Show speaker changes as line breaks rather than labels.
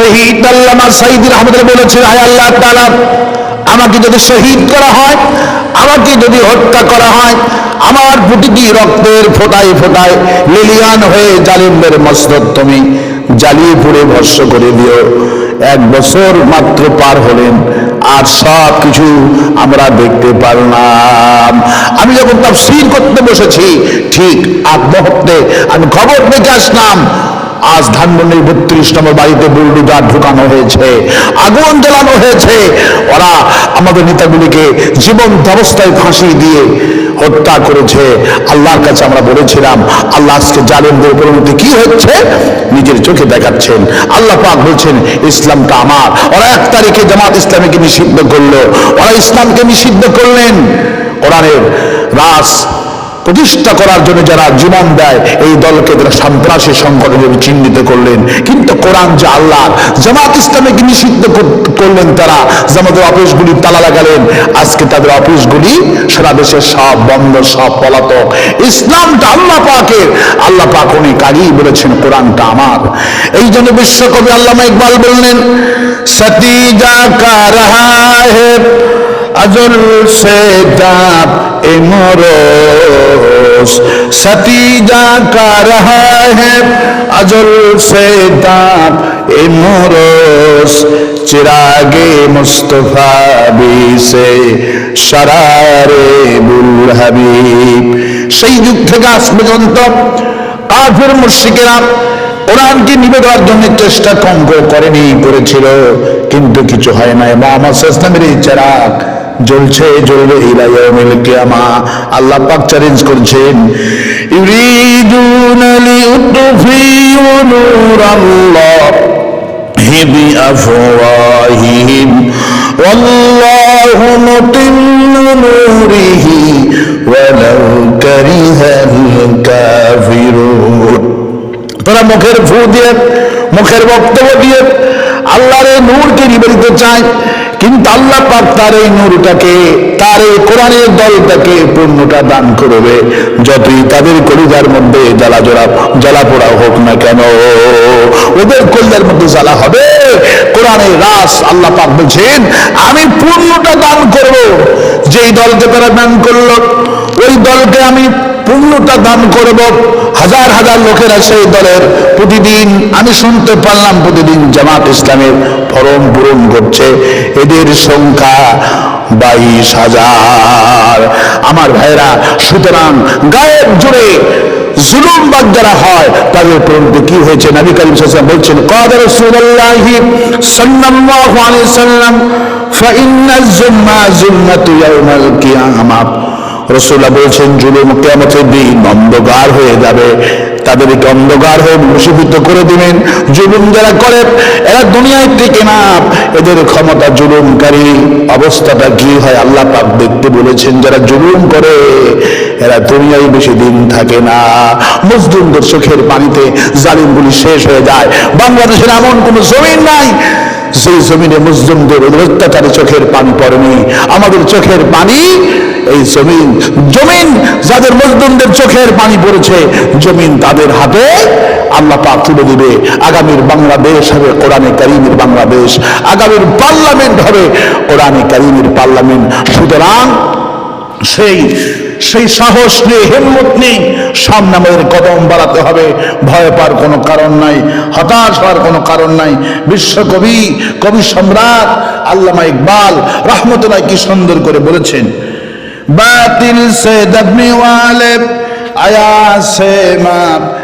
শহীদ আল্লামা সাইদ রহমতুল্লাহ বলেছেন আয় আল্লাহ তাআলা, আমাকে যদি শহীদ করা হয়, আমাকে যদি হত্যা করা হয়, আমার প্রতিটি রক্তের ফোটায় ফোটায় লিলিয়ান হয়ে জালিমদের মস্তক তুমি জ্বালিয়ে পুড়ে ভস্য করে দিও। এক বছর মাত্র পার হলেন, আর সব কিছু আমরা দেখতে পারলাম। আমি যখন তাফসীর করতে বসেছি, ঠিক আগ মুহূর্তে আমি খবর দেখে আসলাম আজ ধানমন্ডির বত্রিশ নম্বর বাড়িতে বুলডুজার ঢুকানো হয়েছে, আগুন জ্বালানো হয়েছে। ওরা আমাদের নেতাগুলিকে জীবন্ত অবস্থায় ফাঁসি দিয়ে হত্যা করেছে। আল্লাহর কাছে আমরা বলেছিলাম, আল্লাহ আজকে জালেমদের পরিণতি কি হচ্ছে? নিজের চোখে দেখাচ্ছেন। আল্লাহ পাক বলছেন, ইসলামটা আমার। ওরা এক তারিখে জামাত ইসলামীকে নিষিদ্ধ করল। ওরা ইসলামকে নিষিদ্ধ করলেন। কোরআনের রাস প্রতিষ্ঠা করার জন্য যারা জীবন দেয় এই দলকে তারা সন্ত্রাসী সংগঠন হিসেবে চিহ্নিত করলেন কিন্তু কোরআন যে আল্লাহ জামাত ইসলামীকে নিষিদ্ধ কর- করলেন তারা জামাতের অফিসগুলি তালা লাগালেন আজকে তাদের অফিসগুলি সারা দেশের সব বন্ধ সব পলাতক ইসলামটা আল্লাহ পাকের আল্লাহ পাক উনি কাজই বলেছেন কোরআনটা আমার এই জন্য বিশ্বকবি আল্লামা ইকবাল বললেন সতীজা কা রহা হে अजल से दाप इमरोस सतीजा का रहा है अजल से दाप इमरोस चिरागे मुस्तफा भी से शरारे बुल হাবিব সেই যুগ থেকে আজ পর্যন্ত কাফের মুশরিকেরা কোরআনকে নিবে দেওয়ার জন্য চেষ্টা কম করে করেনি করেছিল কিন্তু কিছু হয় না মোহাম্মদ ইসলামের এই চেরাগ জ্বলছে জ্বলবে ইলাইয়াউমিল কিয়ামা আল্লাহ পাক চ্যালেঞ্জ করছেন ইউরিদুন লিউতফিউ নূরাল্লাহ بأفواههم والله متم نوره ولو كره الكافرون তোরা মুখের ফু দিয়ে মুখের বক্তব্য দিয়ে আল্লাহর এই নূরকে নিবেদিত চায়, কিন্তু আল্লাহ পাক তার এই নূরটাকে, তার এই কোরআনের দলটাকে পূর্ণটা দান করবে। যতই তাদের কলিজার মধ্যে জ্বালা জোড়া জ্বালা পোড়া হোক না কেন, ওদের কলিজার মধ্যে জ্বালা হবে। কোরআনের রাস আল্লাহ পাক বলছেন, আমি পূর্ণটা দান করব। যেই দলকে তারা দান করল, ওই দলকে আমি পূর্ণটা দান করব হাজার হাজার লোকেরা সেই দলের প্রতিদিন আমি শুনতে পারলাম প্রতিদিন জামাত ইসলামের ফরম পূরণ করছে এদের সংখ্যা বাইশ হাজার আমার ভাইরা সুতরাং গায়েব জুড়ে জুলুম বাদ যারা হয় তাদের পরিণতি কি হয়েছে নবী করিম সাল্লাল্লাহু আলাইহি বলছেন قال رسول الله صلى الله عليه وسلم فإن الظلم ظلمة يوم القيامة রসুল্লাহ বলছেন, জুলুম কেমতের দিন অন্ধকার হয়ে যাবে। তাদেরকে অন্ধকার হয়ে মুসিবিত করে দিবেন। জুলুম যারা করে, এরা দুনিয়ায় টিকে না। এদের ক্ষমতা জুলুমকারী অবস্থাটা কি হয় আল্লাহ পাক দেখতে বলেছেন, যারা জুলুম করে, এরা দুনিয়ায় বেশি দিন থাকে না। মজদুমদের চোখের পানিতে জালিমগুলি শেষ হয়ে যায়। বাংলাদেশের এমন কোনো জমিন নাই সেই জমিনে মুসলিমদের অত্যাচারে চোখের পানি পড়েনি। আমাদের চোখের পানি এই জমিন জমিন যাদের মজদুমদের চোখের পানি পড়েছে, জমিন তাদের হাতে আল্লাহ পাক তুলে দিবে। আগামীর বাংলাদেশ হবে কোরআনে কারিমের বাংলাদেশ, আগামীর পার্লামেন্ট হবে কোরআনে কারিমের পার্লামেন্ট। সুতরাং সেই সেই সাহস নেই, হিম্মত নেই, সামনে আমাদের কদম বাড়াতে হবে। ভয় পাওয়ার কোনো কারণ নাই, হতাশ হওয়ার কোনো কারণ নাই। বিশ্বকবি কবি সম্রাট আল্লামা ইকবাল রহমতুল্লাহ কি সুন্দর করে বলেছেন बातिल से दबने वाले आया से माप